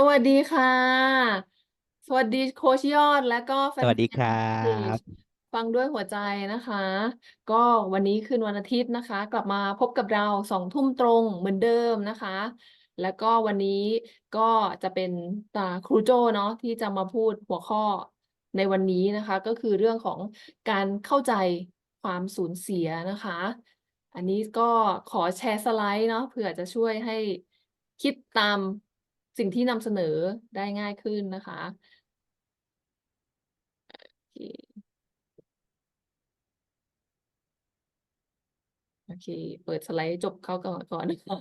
สวัสดีค่ะ สวัสดีโค้ชยอดและก็แฟสวัสดีครันๆเพจบฟังด้วยหัวใจนะคะ ก็วันนี้คืนวันอาทิตย์นะคะ กลับมาพบกับเราสองทุ่มตรงเหมือนเดิมนะคะ แล้วก็วันนี้ก็จะเป็นตาครูโจ้เนาะที่จะมาพูดหัวข้อในวันนี้นะคะ ก็คือเรื่องของการเข้าใจความสูญเสียนะคะ อันนี้ก็ขอแชร์สไลด์เนาะเผื่อจะช่วยให้คิดตาม สิ่งที่นำเสนอได้ง่ายขึ้นนะคะ โอเคโอเคเปิดสไลด์จบเข้าก่อนก่อนนะคะ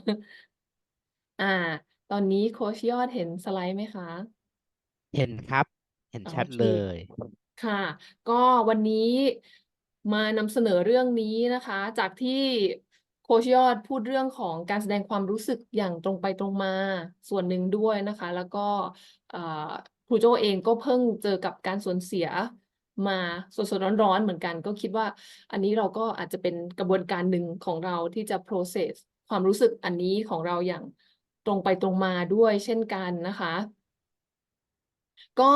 อ่า ตอนนี้โค้ชยอดเห็นสไลด์ไหมคะ เห็นครับ เห็นโอชัดเคเลย ค่ะ ก็วันนี้มานำเสนอเรื่องนี้นะคะ จากที่ โคชยอดพูดเรื่องของการแสดงความรู้สึกอย่างตรงไปตรงมาส่วนหนึ่งด้วยนะคะ แล้วก็ครูโจเองก็เพิ่งเจอกับการสูญเสียมาสดๆร้อนๆเหมือนกัน ก็คิดว่าอันนี้เราก็อาจจะเป็นกระบวนการหนึ่งของเราที่จะ process ความรู้สึกอันนี้ของเราอย่างตรงไปตรงมาด้วยเช่นกันนะคะ ก็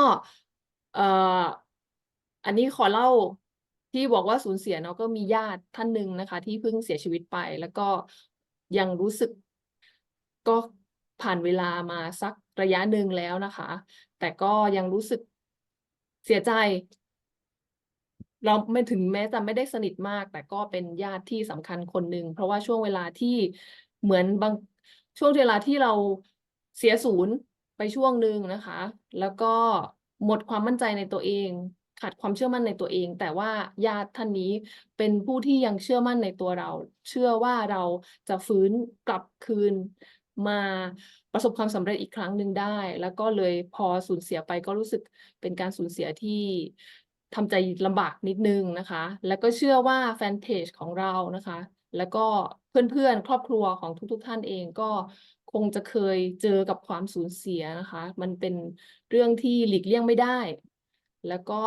อันนี้ขอเล่า ที่บอกว่าสูญเสียเนาะก็มีญาติท่านหนึ่งนะคะ ที่เพิ่งเสียชีวิตไป แล้วก็ยังรู้สึกก็ผ่านเวลามาสักระยะหนึ่งแล้วนะคะ แต่ก็ยังรู้สึกเสียใจ เราไม่ถึงแม้จะไม่ได้สนิทมาก แต่ก็เป็นญาติที่สำคัญคนหนึ่งเพราะว่าช่วงเวลาที่เหมือนบางช่วงเวลาที่เราเสียศูนย์ไปช่วงหนึ่งนะคะ แล้วก็หมดความมั่นใจในตัวเอง ขาดความเชื่อมั่นในตัวเอง แต่ว่าญาติท่านนี้เป็นผู้ที่ยังเชื่อมั่นในตัวเรา เชื่อว่าเราจะฟื้นกลับคืนมาประสบความสำเร็จอีกครั้งหนึ่งได้ แล้วก็เลยพอสูญเสียไปก็รู้สึกเป็นการสูญเสียที่ทำใจลำบากนิดนึงนะคะ แล้วก็เชื่อว่าแฟนเพจของเรานะคะ แล้วก็เพื่อนๆ ครอบครัวของทุกๆท่านเองก็คงจะเคยเจอกับความสูญเสียนะคะ มันเป็นเรื่องที่หลีกเลี่ยงไม่ได้ แล้วก็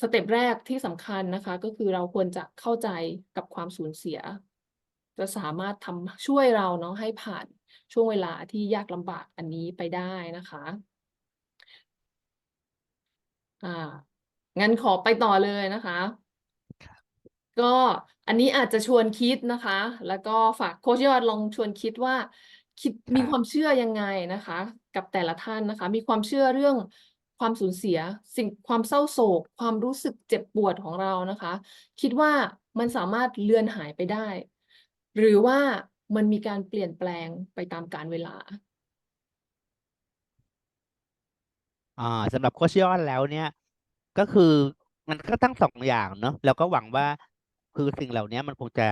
สเต็ปแรกที่สำคัญนะคะ ก็คือเราควรจะเข้าใจกับความสูญเสีย จะสามารถทำช่วยเราเนาะให้ผ่านช่วงเวลาที่ยากลำบากอันนี้ไปได้นะคะอ่างั้นขอไปต่อเลยนะคะก็อันนี้อาจจะชวนคิดนะคะ แล้วก็ฝากโค้ชยอดลองชวนคิดว่า คิดมีความเชื่อยังไงนะคะ กับแต่ละท่านนะคะ มีความเชื่อเรื่อง ความสูญเสีย สิ่งความเศร้าโศก ความรู้สึกเจ็บปวดของเรานะคะ คิดว่ามันสามารถเลือนหายไปได้ หรือว่ามันมีการเปลี่ยนแปลงไปตามกาลเวลา อ่าสำหรับโคชยอดแล้วเนี่ย ก็คือมันก็ทั้งสองอย่างเนาะแล้วก็หวังว่าคือสิ่งเหล่านี้มันคงจะ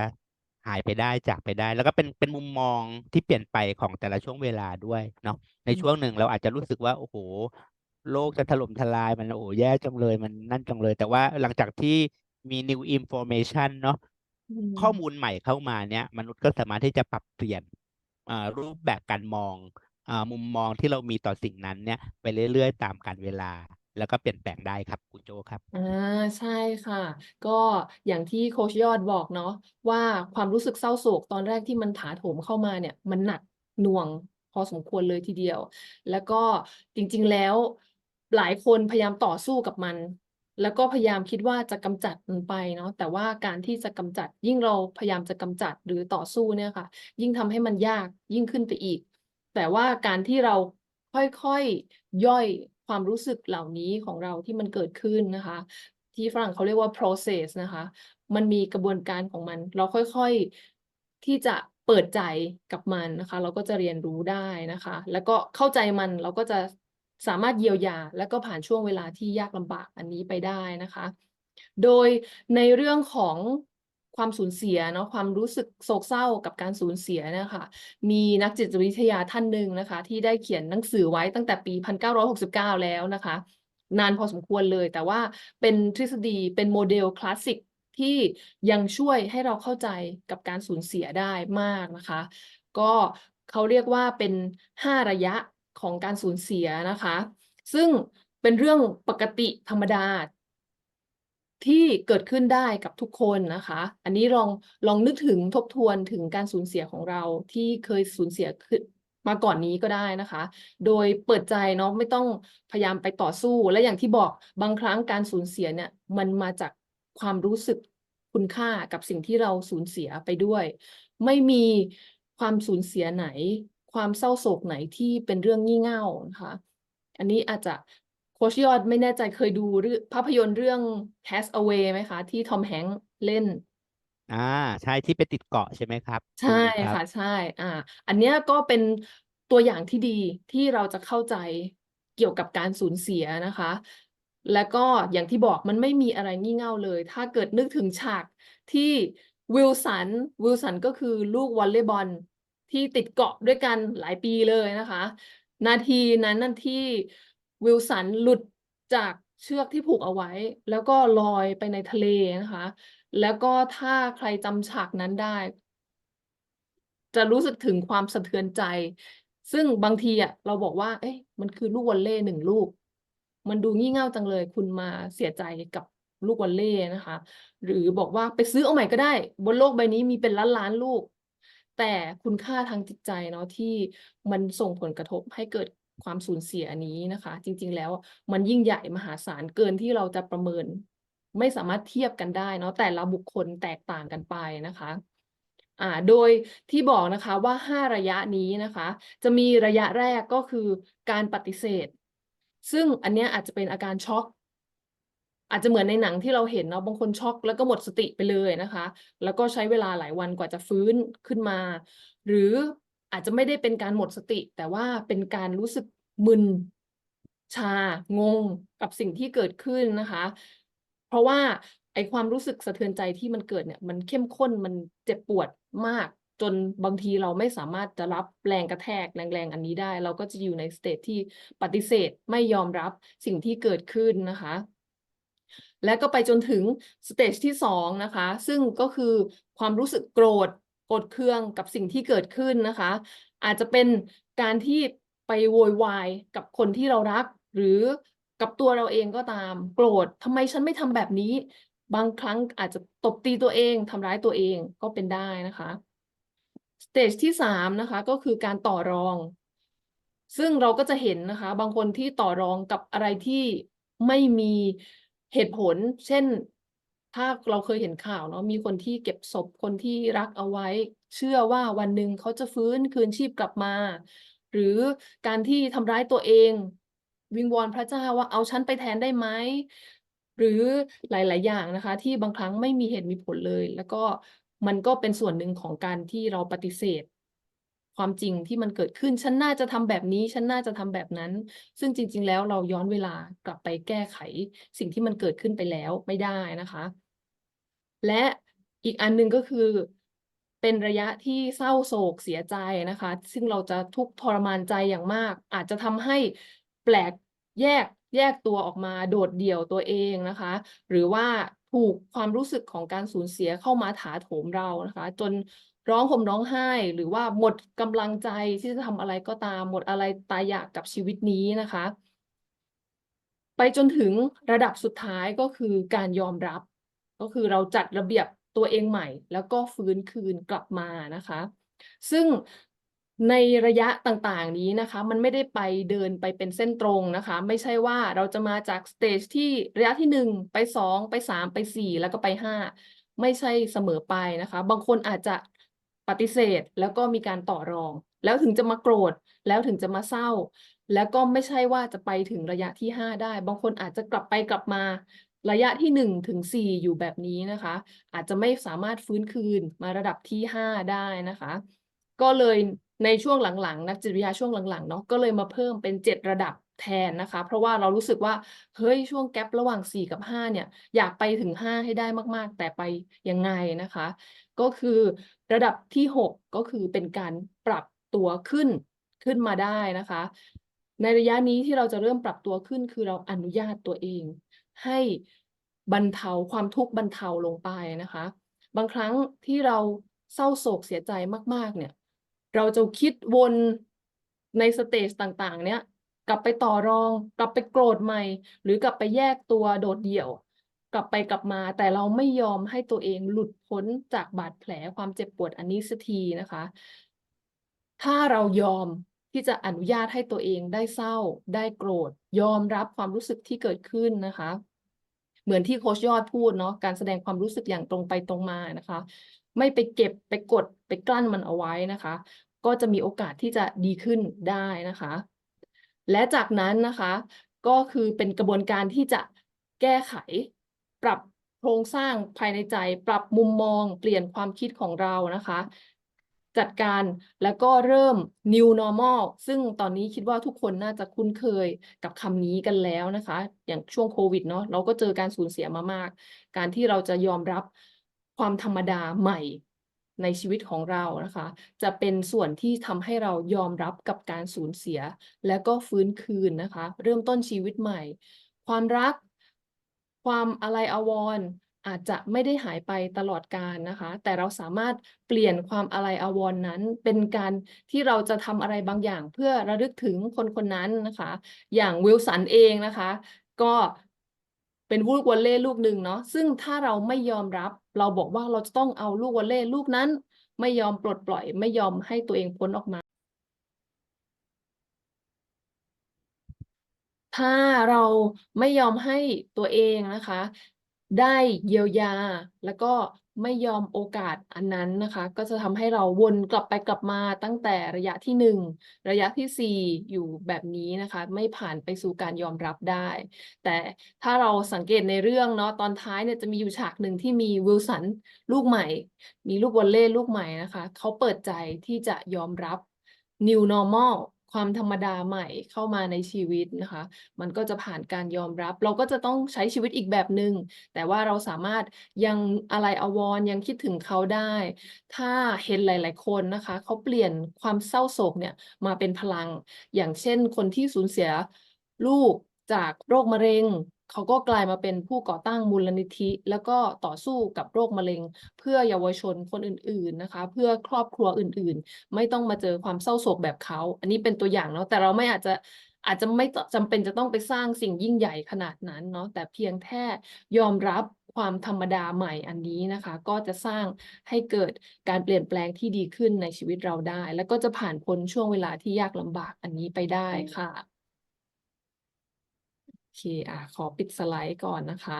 หายไปได้จากไปได้ แล้วก็เป็นเป็นมุมมองที่เปลี่ยนไปของแต่ละช่วงเวลาด้วยเนาะในช่วงหนึ่งเราอาจจะรู้สึกว่า โอ้โห โลกจะถล่มทลายมันโอ้โหแย่จังเลยมันนั่นจังเลย แต่ว่าหลังจากที่มี new information เนาะอืมข้อมูลใหม่เข้ามาเนี่ย มนุษย์ก็สามารถที่จะปรับเปลี่ยนอ่ารูปแบบการมองอ่ามุมมองที่เรามีต่อสิ่งนั้นเนี่ย ไปเรื่อยๆ ตามกาลเวลา แล้วก็เปลี่ยนแปลงได้ครับคุณโจครับอ่าใช่ค่ะ ก็อย่างที่โค้ชยอดบอกเนาะว่าความรู้สึกเศร้าโศกตอนแรกที่มันถาโถมเข้ามาเนี่ย มันหนักหน่วงพอสมควรเลยทีเดียว แล้วก็จริง ๆแล้ว หลายคนพยายามต่อสู้กับมัน แล้วก็พยายามคิดว่าจะกำจัดมันไปเนาะแต่ว่าการที่จะกำจัด ยิ่งเราพยายามจะกำจัดหรือต่อสู้เนี่ยค่ะ ยิ่งทำให้มันยากยิ่งขึ้นไปอีก แต่ว่าการที่เราค่อยๆย่อยความรู้สึกเหล่านี้ของเราที่มันเกิดขึ้นนะคะ ที่ฝรั่งเขาเรียกว่า process นะคะ มันมีกระบวนการของมัน เราค่อยๆที่จะเปิดใจกับมันนะคะ เราก็จะเรียนรู้ได้นะคะ แล้วก็เข้าใจมันเราก็จะ สามารถเยียวยา แล้วก็ผ่านช่วงเวลาที่ยากลำบากอันนี้ไปได้นะคะ โดยในเรื่องของความสูญเสียเนาะความรู้สึกโศกเศร้ากับการสูญเสียนะคะมีนักจิตวิทยาท่านหนึ่งนะคะ ที่ได้เขียนหนังสือไว้ตั้งแต่ปี 1969 แล้วนะคะ นานพอสมควรเลย แต่ว่าเป็นทฤษฎีเป็นโมเดลคลาสสิกที่ยังช่วยให้เราเข้าใจกับการสูญเสียได้มากนะคะ ก็เขาเรียกว่าเป็น 5 ระยะ ของการสูญเสียนะคะ ซึ่งเป็นเรื่องปกติธรรมดา ที่เกิดขึ้นได้กับทุกคนนะคะ อันนี้ลองลองนึกถึงทบทวนถึงการสูญเสียของเราที่เคยสูญเสียขึ้นมาก่อนนี้ก็ได้นะคะ โดยเปิดใจเนาะไม่ต้องพยายามไปต่อสู้ และอย่างที่บอกบางครั้งการสูญเสียเนี่ยมันมาจากความรู้สึกคุณค่ากับสิ่งที่เราสูญเสียไปด้วย ไม่มีความสูญเสียไหน ความเศร้าโศกไหนที่เป็นเรื่องงี่เง่านะคะอันนี้อาจจะโคชยอดไม่แน่ใจเคยดูเรื่องภาพยนตร์เรื่อง Cast Away ไหมคะ ที่ทอมแฮงค์เล่น อ่า ใช่ที่ไปติดเกาะใช่ไหมครับใช่อืมครับ ค่ะใช่ อ่า อันเนี้ยก็เป็นตัวอย่างที่ดีที่เราจะเข้าใจเกี่ยวกับการสูญเสียนะคะ แล้วก็อย่างที่บอกมันไม่มีอะไรงี่เง่าเลย ถ้าเกิดนึกถึงฉากที่วิลสันวิลสันก็คือลูกวอลเลย์บอล ที่ติดเกาะด้วยกันหลายปีเลยนะคะ นาทีนั้นนั่นที่วิลสันหลุดจากเชือกที่ผูกเอาไว้ แล้วก็ลอยไปในทะเลนะคะ แล้วก็ถ้าใครจำฉากนั้นได้ จะรู้สึกถึงความสะเทือนใจ ซึ่งบางทีอะเราบอกว่า เอ๊ะมันคือลูกวอลเลย์หนึ่งลูก มันดูงี่เง่าจังเลย คุณมาเสียใจกับลูกวอลเลย์นะคะ หรือบอกว่าไปซื้อเอาใหม่ก็ได้ บนโลกใบนี้มีเป็นล้านล้านลูก แต่คุณค่าทางจิตใจเนาะที่มันส่งผลกระทบให้เกิดความสูญเสียนี้นะคะ จริง ๆ แล้วมันยิ่งใหญ่มหาศาลเกินที่เราจะประเมิน ไม่สามารถเทียบกันได้เนาะแต่ละบุคคลแตกต่างกันไปนะคะอ่าโดยที่บอกนะคะว่า 5 ระยะนี้นะคะ จะมีระยะแรกก็คือการปฏิเสธ ซึ่งอันเนี้ยอาจจะเป็นอาการช็อก อาจจะเหมือนในหนังที่เราเห็นเนาะบางคนช็อกแล้วก็หมดสติไปเลยนะคะ แล้วก็ใช้เวลาหลายวันกว่าจะฟื้นขึ้นมา หรืออาจจะไม่ได้เป็นการหมดสติ แต่ว่าเป็นการรู้สึกมึนชางงกับสิ่งที่เกิดขึ้นนะคะ เพราะว่าไอความรู้สึกสะเทือนใจที่มันเกิดเนี่ย มันเข้มข้นมันเจ็บปวดมาก จนบางทีเราไม่สามารถจะรับแรงกระแทกแรงๆอันนี้ได้ เราก็จะอยู่ในสเตจที่ปฏิเสธไม่ยอมรับสิ่งที่เกิดขึ้นนะคะ และก็ไปจนถึงสเตจที่สองนะคะ ซึ่งก็คือความรู้สึกโกรธโกรธเคืองกับสิ่งที่เกิดขึ้นนะคะ อาจจะเป็นการที่ไปโวยวายกับคนที่เรารัก หรือกับตัวเราเองก็ตาม โกรธทำไมฉันไม่ทำแบบนี้ บางครั้งอาจจะตบตีตัวเองทำร้ายตัวเองก็เป็นได้นะคะสเตจที่สามนะคะก็คือการต่อรอง ซึ่งเราก็จะเห็นนะคะ บางคนที่ต่อรองกับอะไรที่ไม่มี เหตุผล เช่น ถ้าเราเคยเห็นข่าวเนาะมีคนที่เก็บศพคนที่รักเอาไว้ เชื่อว่าวันหนึ่งเขาจะฟื้นคืนชีพกลับมา หรือการที่ทำร้ายตัวเอง วิงวอนพระเจ้าว่าเอาฉันไปแทนได้ไหมหรือหลาย ๆ อย่างนะคะ ที่บางครั้งไม่มีเหตุมีผลเลย แล้วก็มันก็เป็นส่วนหนึ่งของการที่เราปฏิเสธ ความจริงที่มันเกิดขึ้น ฉันน่าจะทำแบบนี้ ฉันน่าจะทำแบบนั้น ซึ่งจริง ๆ แล้วเราย้อนเวลากลับไปแก้ไข สิ่งที่มันเกิดขึ้นไปแล้วไม่ได้นะคะ และอีกอันหนึ่งก็คือเป็นระยะที่เศร้าโศกเสียใจนะคะ ซึ่งเราจะทุกข์ทรมานใจอย่างมาก อาจจะทำให้แปลกแยกแยกตัวออกมาโดดเดี่ยวตัวเองนะคะ หรือว่าถูกความรู้สึกของการสูญเสียเข้ามาถาโถมเรานะคะ จน ร้องห่มร้องไห้ หรือว่าหมดกำลังใจที่จะทำอะไรก็ตาม หมดอะไรตายอยากกับชีวิตนี้นะคะ ไปจนถึงระดับสุดท้ายก็คือการยอมรับ ก็คือเราจัดระเบียบตัวเองใหม่ แล้วก็ฟื้นคืนกลับมานะคะ ซึ่งในระยะต่างๆนี้นะคะ มันไม่ได้ไปเดินไปเป็นเส้นตรงนะคะ ไม่ใช่ว่าเราจะมาจากสเตจที่ระยะที่หนึ่งไปสองไปสามไปสี่แล้วก็ไปห้าไม่ใช่เสมอไปนะคะ บางคนอาจจะ ปฏิเสธแล้วก็มีการต่อรอง แล้วถึงจะมาโกรธ แล้วถึงจะมาเศร้า แล้วก็ไม่ใช่ว่าจะไปถึงระยะที่ห้าได้ บางคนอาจจะกลับไปกลับมาระยะที่หนึ่งถึงสี่อยู่แบบนี้นะคะ อาจจะไม่สามารถฟื้นคืนมาระดับที่ห้าได้นะคะ ก็เลยในช่วงหลังๆ นักจิตวิทยาช่วงหลังๆเนาะก็เลยมาเพิ่มเป็นเจ็ดระดับ แทนนะคะ เพราะว่าเรารู้สึกว่าเฮ้ยช่วงแกลระหว่างสี่กับห้าเนี่ย อยากไปถึงห้าให้ได้มาก ๆ แต่ไปยังไงนะคะ ก็คือระดับที่หกก็คือเป็นการปรับตัวขึ้นขึ้นมาได้นะคะ ในระยะนี้ที่เราจะเริ่มปรับตัวขึ้น คือเราอนุญาตตัวเอง ให้บรรเทาความทุกข์บรรเทาลงไปนะคะ บางครั้งที่เราเศร้าโศกเสียใจมาก ๆ เนี่ย เราจะคิดวนในสเตจต่าง ๆ เนี่ย กลับไปต่อรอง กลับไปโกรธใหม่ หรือกลับไปแยกตัวโดดเดี่ยว กลับไปกลับมา แต่เราไม่ยอมให้ตัวเองหลุดพ้นจากบาดแผลความเจ็บปวดอันนี้สักทีนะคะ ถ้าเรายอมที่จะอนุญาตให้ตัวเองได้เศร้า ได้โกรธ ยอมรับความรู้สึกที่เกิดขึ้นนะคะ เหมือนที่โค้ชยอดพูดเนาะการแสดงความรู้สึกอย่างตรงไปตรงมานะคะ ไม่ไปเก็บไปกดไปกลั้นมันเอาไว้นะคะ ก็จะมีโอกาสที่จะดีขึ้นได้นะคะ และจากนั้นนะคะ ก็คือเป็นกระบวนการที่จะแก้ไข ปรับโครงสร้างภายในใจ ปรับมุมมอง เปลี่ยนความคิดของเรานะคะ จัดการแล้วก็เริ่ม new normal ซึ่งตอนนี้คิดว่าทุกคนน่าจะคุ้นเคยกับคำนี้กันแล้วนะคะ อย่างช่วงโควิดเนาะเราก็เจอการสูญเสียมามาก การที่เราจะยอมรับความธรรมดาใหม่ ในชีวิตของเรานะคะ จะเป็นส่วนที่ทำให้เรายอมรับกับการสูญเสีย แล้วก็ฟื้นคืนนะคะ เริ่มต้นชีวิตใหม่ ความรัก ความอาลัยอาวรอาจจะไม่ได้หายไปตลอดกาลนะคะ แต่เราสามารถเปลี่ยนความอาลัยอาวรณ์นั้น เป็นการที่เราจะทำอะไรบางอย่าง เพื่อระลึกถึงคนคนนั้นนะคะ อย่างวิลสันเองนะคะ ก็เป็นลูกวอลเลย์ลูกหนึ่งเนาะซึ่งถ้าเราไม่ยอมรับ เราบอกว่าเราจะต้องเอาลูกวอลเล่ลูกนั้น ไม่ยอมปลดปล่อย ไม่ยอมให้ตัวเองพ้นออกมา ถ้าเราไม่ยอมให้ตัวเองนะคะ ได้เยียวยา แล้วก็ไม่ยอมโอกาสอันนั้นนะคะ ก็จะทำให้เราวนกลับไปกลับมาตั้งแต่ระยะที่หนึ่งระยะที่สี่อยู่แบบนี้นะคะ ไม่ผ่านไปสู่การยอมรับได้ แต่ถ้าเราสังเกตในเรื่องเนาะตอนท้ายเนี่ยจะมีอยู่ฉากหนึ่งที่มีวิลสันลูกใหม่ มีลูกวอลเลย์ลูกใหม่นะคะ เขาเปิดใจที่จะยอมรับ new normal ความธรรมดาใหม่เข้ามาในชีวิตนะคะ มันก็จะผ่านการยอมรับ เราก็จะต้องใช้ชีวิตอีกแบบหนึ่งแต่ว่าเราสามารถยังอะไรอววรยังคิดถึงเขาได้ ถ้าเห็นหลาย ๆ คนนะคะเขาเปลี่ยนความเศร้าโศกเนี่ยมาเป็นพลัง อย่างเช่นคนที่สูญเสียลูกจากโรคมะเร็ง เขาก็กลายมาเป็นผู้ก่อตั้งมูลนิธิ แล้วก็ต่อสู้กับโรคมะเร็ง เพื่อเยาวชนคนอื่น ๆนะคะ เพื่อครอบครัวอื่น ๆ ไม่ต้องมาเจอความเศร้าโศกแบบเขา อันนี้เป็นตัวอย่างเนาะแต่เราไม่อาจจะอาจจะไม่จำเป็นจะต้องไปสร้างสิ่งยิ่งใหญ่ขนาดนั้นเนาะแต่เพียงแค่ยอมรับความธรรมดาใหม่อันนี้นะคะ ก็จะสร้างให้เกิดการเปลี่ยนแปลงที่ดีขึ้นในชีวิตเราได้ แล้วก็จะผ่านพ้นช่วงเวลาที่ยากลำบากอันนี้ไปได้ค่ะ อเคอะขอปิดสไลด์ก่อนนะคะ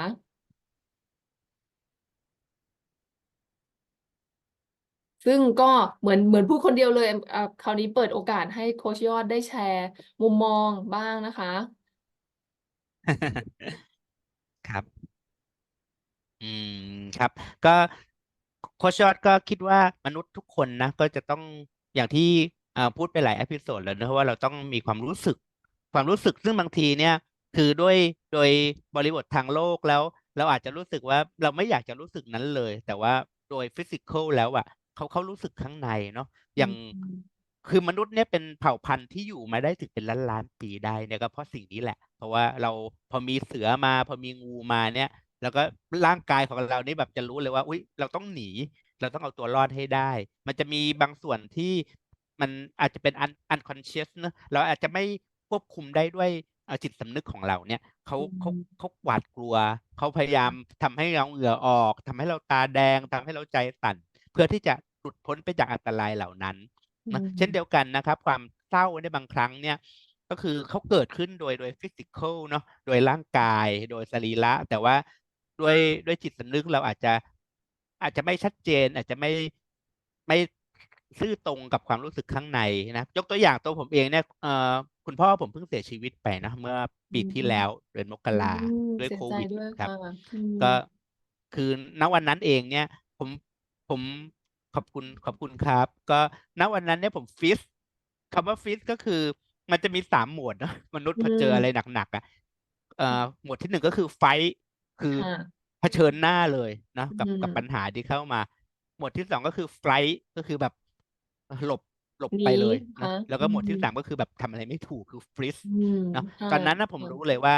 ซึ่งก็เหมือนเหมือนพูดคนเดียวเลยอะคราวนี้เปิดโอกาสให้โค้ชยอดได้แชร์ มุมมองบ้างนะคะ ครับ อืมครับ ก็โคชยอดก็คิดว่ามนุษย์ทุกคนนะ ก็จะต้องอย่างที่อ่าพูดไปหลายเอพิโซดแล้วนะว่าเราต้องมีความรู้สึก ความรู้สึกซึ่งบางทีเนี่ย คือด้วยโดยบริบททางโลกแล้ว เราอาจจะรู้สึกว่าเราไม่อยากจะรู้สึกนั้นเลย แต่ว่าโดยฟิสิกอลแล้วอะเขาเขารู้สึกข้างในเนาะอย่างอืมคือมนุษย์เนี่ยเป็นเผ่าพันธุ์ที่อยู่มาได้ถึงเป็นล้านล้านปีได้เนี่ยก็เพราะสิ่งนี้แหละ เพราะว่าเราพอมีเสือมา พอมีงูมาเนี่ย แล้วก็ร่างกายของเรานี่แบบจะรู้เลยว่าอุ๊ยเราต้องหนี เราต้องเอาตัวรอดให้ได้ มันจะมีบางส่วนที่มันอาจจะเป็น un unconscious เนอะเราอาจจะไม่ควบคุมได้ด้วยเอ่อ จิตสำนึกของเราเนี่ยเขาอืเขามเขาหวาดกลัวเขาพยายามทำให้เราเหงื่อออกทำให้เราตาแดงทำให้เราใจสั่น เพื่อที่จะหลุดพ้นไปจากอันตรายเหล่านั้นอืนะมเช่นเดียวกันนะครับ ความเศร้าในยบางครั้งเนี่ยก็คือเขาเกิดขึ้นโดยโดยฟิสิกอลเนาะโดยร่างกายโดยสรีระ แต่ว่าด้วยด้วยจิตสำนึกเราอาจจะอาจจะไม่ชัดเจน อาจจะไม่ไม่ซื่อตรงกับความรู้สึกข้างในนะยกตัวอย่างตัวผมเองเนี่ยเอ่อ คุณพ่อผมเพิ่งเสียชีวิตไปนะเมื่ออืปีที่มแล้วเดือนมกอืรามด้วยเสียโคใจวิดด้วยครับ ค่ะอืมก็คือณวันนั้นเองเนี่ย ผมผมขอบคุณขอบคุณครับ ก็ณวันนั้นเนี่ยผมฟิสคำว่าฟิสก็คือมันจะมีสามโหมดเนอะมนุษย์อืพอเจอมอะไรหนักๆอะเอ่อโหมดที่หนึ่งก็คือไฟท์คือค่ะ เผชิญหน้าเลยนะอืกับกับมปัญหาที่เข้ามาโหมดที่สองก็คือไฟท์ก็คือแบบหลบ หลบหนีไปเลยนะค่ะแล้วอืก็โหมดที่ม สามก็คือแบบทำอะไรไม่ถูกคือฟรีซอืมเนาะค่ะตอนนั้นนะผมค่ะรู้เลยว่า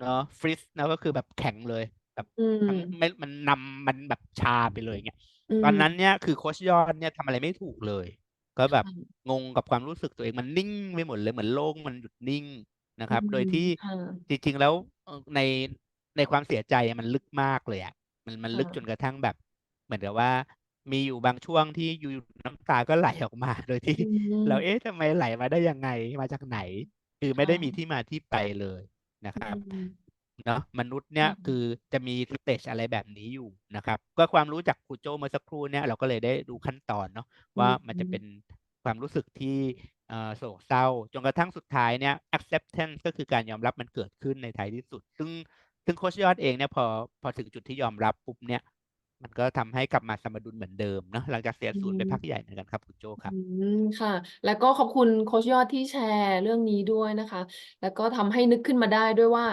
เนาะฟรีซนะก็คือแบบแข็งเลยแบบอืม ทั้งไม่มันนำมันแบบชาไปเลยเงี้ยอืตอนมนั้นเนี่ยคือโค้ชยอดเนี่ยทำอะไรไม่ถูกเลย ก็แบบค่ะงงกับความรู้สึกตัวเองมันนิ่งไปหมดเลยเหมือนโลกมันหยุดนิ่งนะอืครับ โดยมที่ค่ะจริงๆแล้วเอ่อในในความเสียใจอะมันลึกมากเลยอะมันมันค่ลึกจะนกระทั่งแบบ เหมือนกับว่า มีอยู่บางช่วงที่อยู่ๆน้ำตาก็ไหลออกมา โดยที่อืมเราเอ๊ะทำไมไหลมาได้ยังไงมาจากไหน คือไม่ค่ะได้มีที่มาที่ไปเลยนะคอืรับมเนาะมนุษย์เนี่ยอืมคือจะมีสเตจอะไรแบบนี้อยู่นะครับก็ความรู้จากครูโจเมื่อสักครู่เนี่ยเราก็เลยได้ดูขั้นตอนเนาะอืว่ามมันจะอืมเป็นความรู้สึกที่เอ่อโศกเศร้า จนกระทั่งสุดท้ายเนี่ย acceptance ก็คือการยอมรับมันเกิดขึ้นในท้ายที่สุด ซึ่งซึ่งโคชยอดเองเนี่ยพอพอถึงจุดที่ยอมรับปุ๊บเนี่ย มันก็ทำให้กลับมาสมดุลเหมือนเดิมเนาะหลังจากเสียอืศูนย์ไปม พักใหญ่เหมือนกันครับคุณโจครับอืมค่ะ แล้วก็ขอบคุณโค้ชยอดที่แชร์เรื่องนี้ด้วยนะคะ แล้วก็ทำให้นึกขึ้นมาได้ด้วยว่า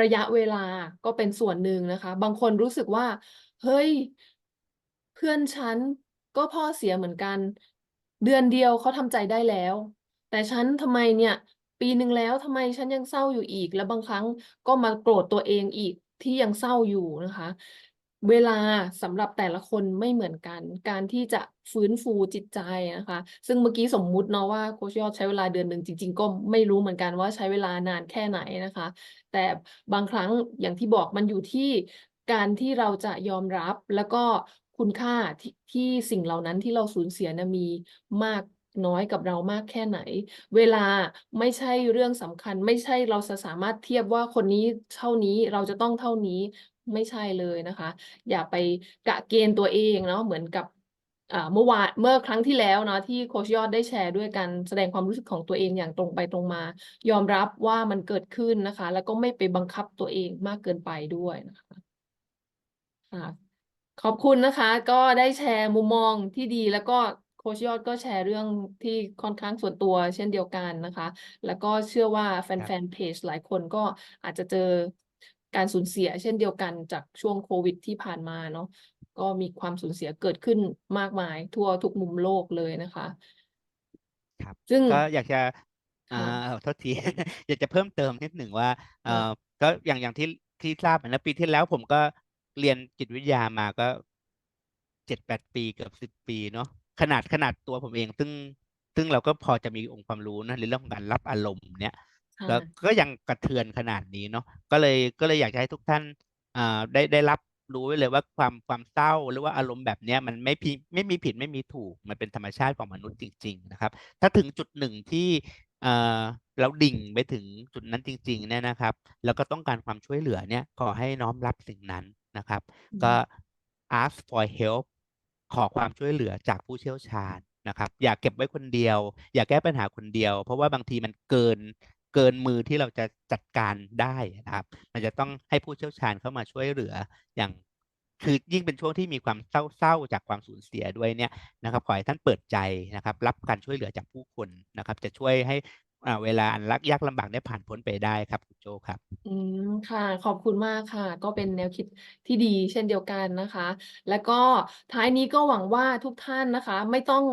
ระยะเวลาก็เป็นส่วนหนึ่งนะคะ บางคนรู้สึกว่า เฮ้ย เพื่อนฉันก็พ่อเสียเหมือนกัน เดือนเดียวเขาทำใจได้แล้ว แต่ฉันทำไมเนี่ย ปีหนึ่งแล้วทำไมฉันยังเศร้าอยู่อีก แล้วบางครั้งก็มาโกรธตัวเองอีกที่ยังเศร้าอยู่นะคะ เวลาสำหรับแต่ละคนไม่เหมือนกัน การที่จะฟื้นฟูจิตใจนะคะ ซึ่งเมื่อกี้สมมุติเนาะว่าโคชยอดใช้เวลาเดือนหนึ่งจริง ๆ ก็ไม่รู้เหมือนกันว่าใช้เวลานานแค่ไหนนะคะ แต่บางครั้งอย่างที่บอกมันอยู่ที่การที่เราจะยอมรับแล้วก็คุณค่าที่ที่สิ่งเหล่านั้นที่เราสูญเสียนะมีมากน้อยกับเรามากแค่ไหน เวลาไม่ใช่เรื่องสำคัญ ไม่ใช่เราจะสามารถเทียบว่าคนนี้เท่านี้เราจะต้องเท่านี้ ไม่ใช่เลยนะคะ อย่าไปกะเกณฑ์ตัวเองเนาะเหมือนกับอ่าเมื่อวานเมื่อครั้งที่แล้วเนาะที่โค้ชยอดได้แชร์ด้วยกันแสดงความรู้สึกของตัวเองอย่างตรงไปตรงมา ยอมรับว่ามันเกิดขึ้นนะคะ แล้วก็ไม่ไปบังคับตัวเองมากเกินไปด้วยนะคะค่ะขอบคุณนะคะ ก็ได้แชร์มุมมองที่ดีแล้วก็โค้ชยอดก็แชร์เรื่องที่ค่อนข้างส่วนตัวเช่นเดียวกันนะคะ แล้วก็เชื่อว่าแครับฟนๆเพจหลายคนก็อาจจะเจอ การสูญเสีย เช่นเดียวกันจากช่วงโควิดที่ผ่านมาเนาะก็มีความสูญเสียเกิดขึ้นมากมาย ทั่วทุกมุมโลกเลยนะคะ ครับ ซึ่ง ก็อยากจะอ่าค่ะขอโทษที อยากจะเพิ่มเติมนิดหนึ่งว่าเอ่ค่ะอก็อย่างอย่างที่ที่ทราบนะปีที่แล้วผมก็เรียนจิตวิทยามาก็เจ็ดแปดปีเกือบสิบปีเนาะขนาดขนาดตัวผมเอง ซึ่งซึ่งเราก็พอจะมีองค์ความรู้นะในเรื่องของการรับอารมณ์เนี่ย ใช่แล้วก็ยังกระเทือนขนาดนี้เนาะก็เลยก็เลยอยากจะให้ทุกท่านอ่าได้ได้รับรู้ไว้เลยว่าความความเศร้าหรือว่าอารมณ์แบบเนี้ยมันไม่ผิดไม่มีผิดไม่มีถูก มันเป็นธรรมชาติของมนุษย์จริง ๆ นะครับ ถ้าถึงจุดหนึ่งที่เอ่อเราดิ่งไปถึงจุดนั้นจริงๆเนี่ยนะครับ แล้วก็ต้องการความช่วยเหลือเนี่ยขอให้น้อมรับสิ่งนั้นนะครับ อืม ก็ ask for help ขอความช่วยเหลือจากผู้เชี่ยวชาญนะครับ อย่าเก็บไว้คนเดียว อย่าแก้ปัญหาคนเดียว เพราะว่าบางทีมันเกิน เกินมือที่เราจะจัดการได้นะครับ มันจะต้องให้ผู้เชี่ยวชาญเข้ามาช่วยเหลืออย่างคือยิ่งเป็นช่วงที่มีความเศร้าๆจากความสูญเสียด้วยเนี่ยนะครับขอให้ท่านเปิดใจนะครับ รับการช่วยเหลือจากผู้คนนะครับ จะช่วยให้เวลาอันลักยากลำบากได้ผ่านพ้นไปได้ครับคุณโจครับ อืมค่ะ ขอบคุณมากค่ะ ก็เป็นแนวคิดที่ดีเช่นเดียวกันนะคะ แล้วก็ท้ายนี้ก็หวังว่าทุกท่านนะคะ ไม่ต้อง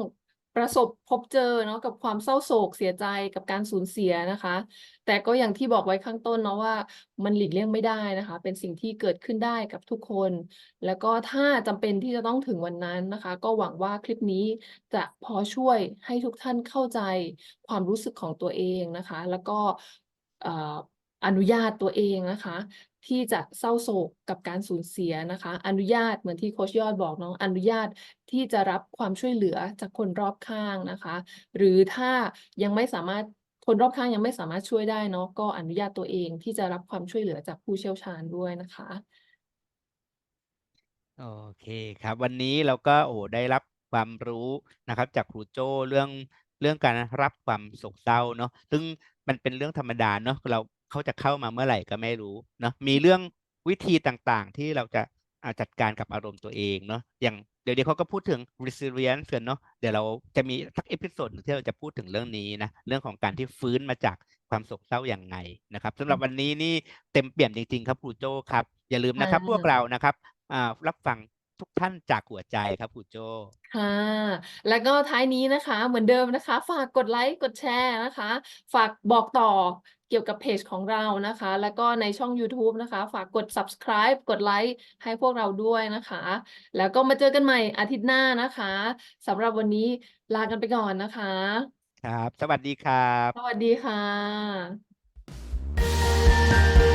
ประสบพบเจอเนาะกับความเศร้าโศกเสียใจกับการสูญเสียนะคะ แต่ก็อย่างที่บอกไว้ข้างต้นเนาะว่ามันหลีกเลี่ยงไม่ได้นะคะ เป็นสิ่งที่เกิดขึ้นได้กับทุกคน แล้วก็ถ้าจำเป็นที่จะต้องถึงวันนั้นนะคะ ก็หวังว่าคลิปนี้จะพอช่วยให้ทุกท่านเข้าใจความรู้สึกของตัวเองนะคะ แล้วก็อนุญาตตัวเองนะคะ ที่จะเศร้าโศกกับการสูญเสียนะคะ อนุญาตเหมือนที่โคชยอดบอกเนาะอนุญาตที่จะรับความช่วยเหลือจากคนรอบข้างนะคะ หรือถ้ายังไม่สามารถคนรอบข้างยังไม่สามารถช่วยได้เนาะก็อนุญาตตัวเองที่จะรับความช่วยเหลือจากผู้เชี่ยวชาญด้วยนะคะ โอเคครับ วันนี้เราก็โอ้ได้รับความรู้นะครับ จากครูโจ้เรื่องเรื่องการรับความโศกเศร้าเนาะซึ่งมันเป็นเรื่องธรรมดาเนาะเรา เขาจะเข้ามาเมื่อไหร่ก็ไม่รู้เนาะมีเรื่องวิธีต่างๆ ที่เราจะอ่าจัดการกับอารมณ์ตัวเองเนาะอย่างเดี๋ยวเดี๋ยวเขาก็พูดถึง resilience กันเนาะเดี๋ยวเราจะมีสักเอพิโซดหนึ่งที่เราจะพูดถึงเรื่องนี้นะเรื่องของการที่ฟื้นมาจากความโศกเศร้าอย่างไงนะครับสำหรับวันนี้นี่เต็มเปี่ยมจริงๆครับครูโจ้ครับ อย่าลืมนะครับค่ะพวกเรานะครับอ่ารับฟังทุกท่านจากหัวใจครับครูโจ้ค่ะ แล้วก็ท้ายนี้นะคะ เหมือนเดิมนะคะ ฝากกดไลค์กดแชร์นะคะ ฝากบอกต่อ เกี่ยวกับเพจของเรานะคะ แล้วก็ในช่อง YouTube นะคะ ฝากกด subscribe กดไลค์ให้พวกเราด้วยนะคะ แล้วก็มาเจอกันใหม่อาทิตย์หน้านะคะสำหรับวันนี้ลากันไปก่อนนะคะ ครับ สวัสดีครับ สวัสดีค่ะ